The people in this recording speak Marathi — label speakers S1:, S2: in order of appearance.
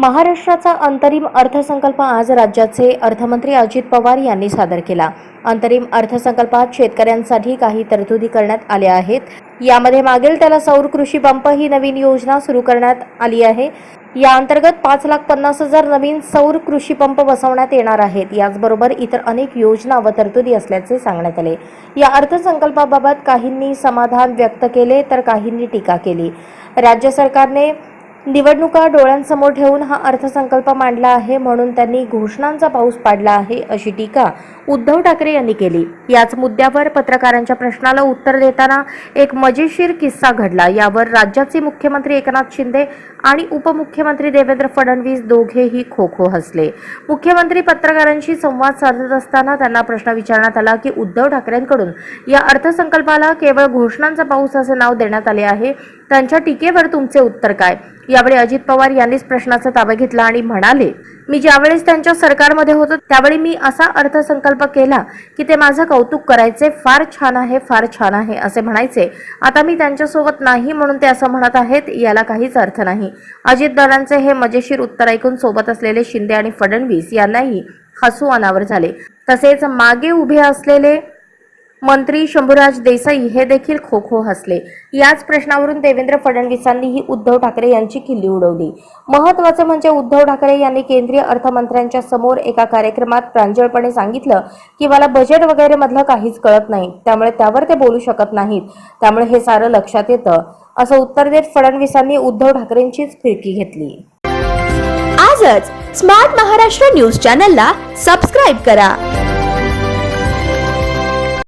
S1: महाराष्ट्राचा अंतरिम अर्थसंकल्प आज राज्याचे अर्थमंत्री अजित पवार यांनी सादर केला. अंतरिम अर्थसंकल्पात शेतकऱ्यांसाठी काही तरतुदी करण्यात आल्या आहेत. यामध्ये मागेल त्याला सौर कृषी पंप ही नवीन योजना सुरू करण्यात आली आहे. या अंतर्गत पाच लाख पन्नास हजार नवीन सौर कृषी पंप बसवण्यात येणार आहेत. याचबरोबर इतर अनेक योजना व तरतुदी असल्याचे सांगण्यात आले. या अर्थसंकल्पाबाबत काहींनी समाधान व्यक्त केले तर काहींनी टीका केली. राज्य सरकारने निवडणुका डोळ्यांसमोर ठेवून हा अर्थसंकल्प मांडला आहे म्हणून त्यांनी घोषणांचा पाऊस पाडला आहे अशी टीका उद्धव ठाकरे यांनी केली. याच मुद्द्यावर पत्रकारांच्या प्रश्नाला उत्तर देताना एक मजेशीर किस्सा घडला. यावर राज्याचे मुख्यमंत्री एकनाथ शिंदे आणि उपमुख्यमंत्री देवेंद्र फडणवीस दोघेही खो खो हसले. मुख्यमंत्री पत्रकारांशी संवाद साधत असताना त्यांना प्रश्न विचारण्यात आला की उद्धव ठाकरेंकडून या अर्थसंकल्पाला केवळ घोषणांचा पाऊस असे नाव देण्यात आले आहे त्यांच्या टीकेवर तुमचे उत्तर काय? यावेळी अजित पवार यांनीच प्रश्नाचा ताबा घेतला आणि म्हणाले मी ज्यावेळेस त्यांच्या सरकारमध्ये होतो त्यावेळी मी असा अर्थसंकल्प केला की ते माझं कौतुक करायचे फार छान आहे फार छान आहे असे म्हणायचे. आता मी त्यांच्यासोबत नाही म्हणून ते असं म्हणत आहेत याला काहीच अर्थ नाही. अजितदादांचे हे मजेशीर उत्तर ऐकून सोबत असलेले शिंदे आणि फडणवीस यांनाही हसू अनावर झाले. तसेच मागे उभे असलेले मंत्री शंभूराज देसाई हे देखील खो खो हसले. याच प्रश्नावरून देवेंद्र फडणवीसांनीही उद्धव ठाकरे यांची किल्ली उडवली. महत्वाचं म्हणजे उद्धव ठाकरे यांनी केंद्रीय अर्थमंत्र्यांच्या समोर एका कार्यक्रमात प्रांजळपणे सांगितलं की मला बजेट वगैरे मधलं काहीच कळत नाही. त्यामुळे त्यावर ते बोलू शकत नाहीत. त्यामुळे हे सारं लक्षात येतं. असं उत्तर देत फडणवीसांनी उद्धव ठाकरेंचीच फिरकी घेतली.
S2: आजच स्मार्ट महाराष्ट्र न्यूज चॅनलला सबस्क्राईब करा.